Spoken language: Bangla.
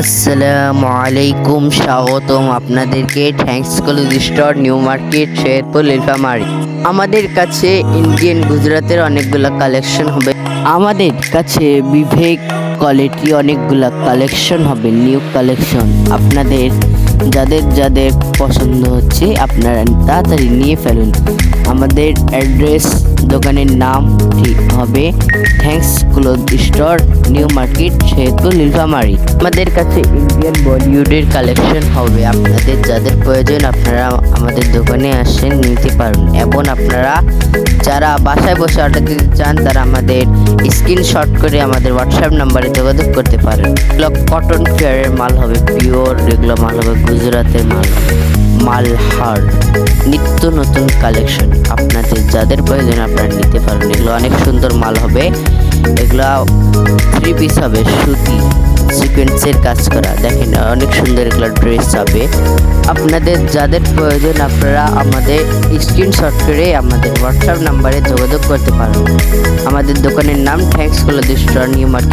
আসসালামু আলাইকুম স্বাগতম আপনাদেরকে thanks college store new market Sherpur Nilphamari আমাদের কাছে ইন্ডিয়ান গুজরাটের অনেকগুলো কালেকশন হবে। আমাদের কাছে বিবেক কোয়ালিটি অনেকগুলো কালেকশন হবে নিউ কালেকশন আপনাদের যাদের যাদের পছন্দ হচ্ছে, আপনারা তাড়াতাড়ি নিয়ে ফেলুন। আমাদের অ্যাড্রেস দোকানের নাম, ঠিক। হবে। Thanks cloth store new market সেতু নীলফামারি আমাদের কাছে ইন্ডিয়ান বলিউডের কালেকশন হবে। আপনাদের যাদের প্রয়োজন, আপনারা আমাদের দোকানে আসেন নিতে পারুন। এবং আপনারা যারা বাসায় বসে অর্ডার দিতে চান, তারা আমাদের স্ক্রিনশট করে আমাদের হোয়াটসঅ্যাপ নাম্বারে যোগাযোগ করতে পারেন। এগুলো কটন ফেয়ারের মাল হবে পিওর এগুলো মাল হবে গুজরাতের মাল হবে। মালহার নিত্য নতুন কালেকশন আপনাদের, যাদের প্রয়োজন আপনারা নিতে পারেন। এগুলো অনেক সুন্দর মাল হবে। এগুলো থ্রি পিস হবে, সুতি সিকোয়েন্সের কাজ করা। দেখেন, অনেক সুন্দর এগুলো ড্রেস হবে। আপনাদের যাদের প্রয়োজন আপনারা আমাদের স্ক্রিনশট করে আমাদের হোয়াটসঅ্যাপ নাম্বারে যোগাযোগ করতে পারেন। আমাদের দোকানের নাম thanks college store new market